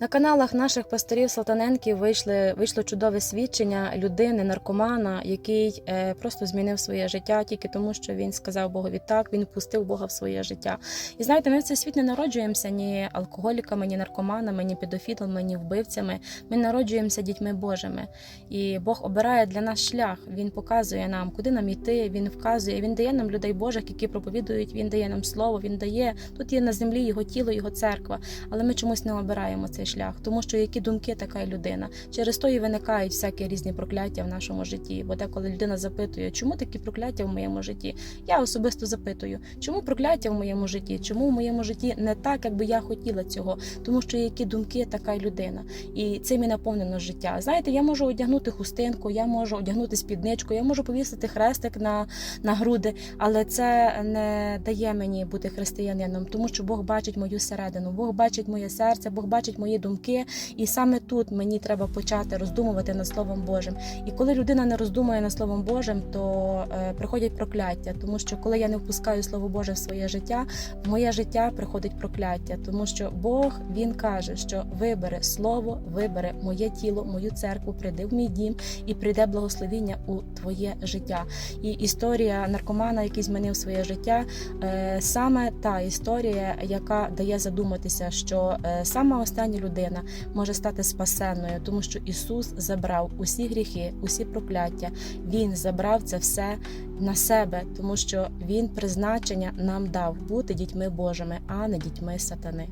На каналах наших пасторів Салтаненків вийшли, вийшло чудове свідчення людини, наркомана, який е, просто змінив своє життя тільки тому, що він сказав Богові так, він впустив Бога в своє життя. І знаєте, ми в цей світ не народжуємося ні алкоголіками, ні наркоманами, ні педофілами, ні вбивцями. Ми народжуємося дітьми Божими. І Бог обирає для нас шлях. Він показує нам, куди нам йти. Він вказує. Він дає нам людей Божих, які проповідують. Він дає нам слово. Він дає тут є на землі його тіло, його церква. Але ми чомусь не обираємо цей шлях, тому що які думки така людина. Через то і виникають всякі різні прокляття в нашому житті. Бо деколи людина запитує, чому такі прокляття в моєму житті? Я особисто запитую, чому прокляття в моєму житті? Чому в моєму житті не так, як би я хотіла цього? Тому що які думки така людина, і цим і наповнено життя. Знаєте, я можу одягнути хустинку, я можу одягнути спідничку, я можу повісити хрестик на, на груди, але це не дає мені бути християнином, тому що Бог бачить мою середину, Бог бачить моє серце, Бог бачить мої думки, і саме тут мені треба почати роздумувати над Словом Божим. І коли людина не роздумує над Словом Божим, то е, приходять прокляття, тому що коли я не впускаю Слово Боже в своє життя, в моє життя приходить прокляття, тому що Бог він каже, що вибере слово, вибере моє тіло, мою церкву, прийде в мій дім і прийде благословіння у твоє життя. І історія наркомана, який змінив своє життя, е, саме та історія, яка дає задуматися, що е, сама остання людина може стати спасенною, тому що Ісус забрав усі гріхи, усі прокляття. Він забрав це все на себе, тому що Він призначення нам дав бути дітьми Божими, а не дітьми сатани.